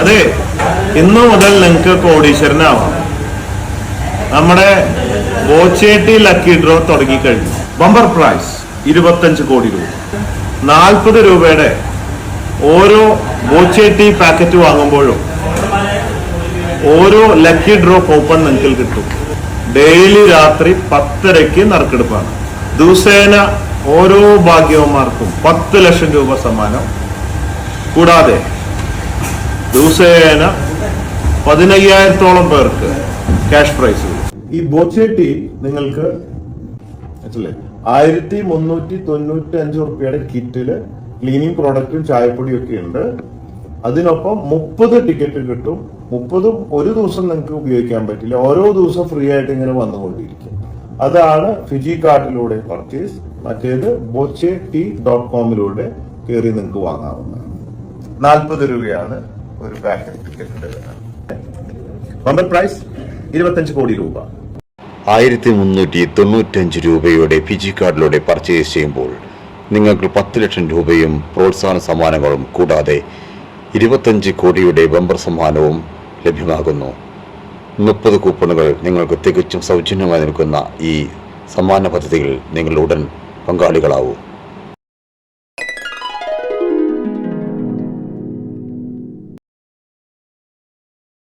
അതെ ഇന്നു മുതൽ നിങ്ങൾക്ക് കോടീശ്വരനാവാം. നമ്മുടെ ബോച്ചേട്ടി ലക്കി ഡ്രോ തുടങ്ങിക്കഴിഞ്ഞു. ബമ്പർ പ്രൈസ് ഇരുപത്തഞ്ച് കോടി രൂപ. നാൽപ്പത് രൂപയുടെ ഓരോ ബോച്ചേട്ടി പാക്കറ്റ് വാങ്ങുമ്പോഴും ഓരോ ലക്കി ഡ്രോ കൂപ്പൺ നിങ്ങൾക്ക് കിട്ടും. ഡെയിലി രാത്രി പത്തരയ്ക്ക് നറുക്കെടുപ്പാണ്. ദിവസേന ഓരോ ഭാഗ്യവന്മാർക്കും പത്ത് ലക്ഷം രൂപ സമ്മാനം. കൂടാതെ ദിവസേന പതിനയ്യായിരത്തോളം പേർക്ക് ക്യാഷ് പ്രൈസ്. ഈ ബോച്ചേട്ടി നിങ്ങൾക്ക് ആയിരത്തി മുന്നൂറ്റി തൊണ്ണൂറ്റി അഞ്ച് റുപ്യയുടെ കിറ്റിൽ ക്ലീനിങ് പ്രോഡക്റ്റും ചായപ്പൊടിയും ഒക്കെ ഉണ്ട്. അതിനൊപ്പം മുപ്പത് ടിക്കറ്റ് കിട്ടും. മുപ്പതും ഒരു ദിവസം നിങ്ങൾക്ക് ഉപയോഗിക്കാൻ പറ്റില്ല. ഓരോ ദിവസം ഫ്രീ ആയിട്ട് ഇങ്ങനെ വന്നുകൊണ്ടിരിക്കും. അതാണ് ഫിജി കാർട്ടിലൂടെ പർച്ചേസ്. മറ്റേത് ബോച്ചെ ടി ഡോട്ട് കോമിലൂടെ കയറി നിങ്ങൾക്ക് വാങ്ങാവുന്നതാണ്. നാൽപ്പത് രൂപയാണ് ഒരു പാക്കറ്റ് ടിക്കറ്റിന്റെ വില പ്രൈസ് ഇരുപത്തഞ്ച് കോടി രൂപ. ആയിരത്തി മുന്നൂറ്റി തൊണ്ണൂറ്റഞ്ച് രൂപയുടെ ഫിജി കാർഡിലൂടെ പർച്ചേസ് ചെയ്യുമ്പോൾ നിങ്ങൾക്ക് പത്ത് ലക്ഷം രൂപയും പ്രോത്സാഹന സമ്മാനങ്ങളും കൂടാതെ ഇരുപത്തഞ്ച് കോടിയുടെ ബമ്പർ സമ്മാനവും ലഭ്യമാകുന്നു. മുപ്പത് കൂപ്പണുകൾ നിങ്ങൾക്ക് തികച്ചും സൗജന്യമായി നൽകുന്ന ഈ സമ്മാന പദ്ധതിയിൽ നിങ്ങൾ ഉടൻ പങ്കാളികളാവൂ.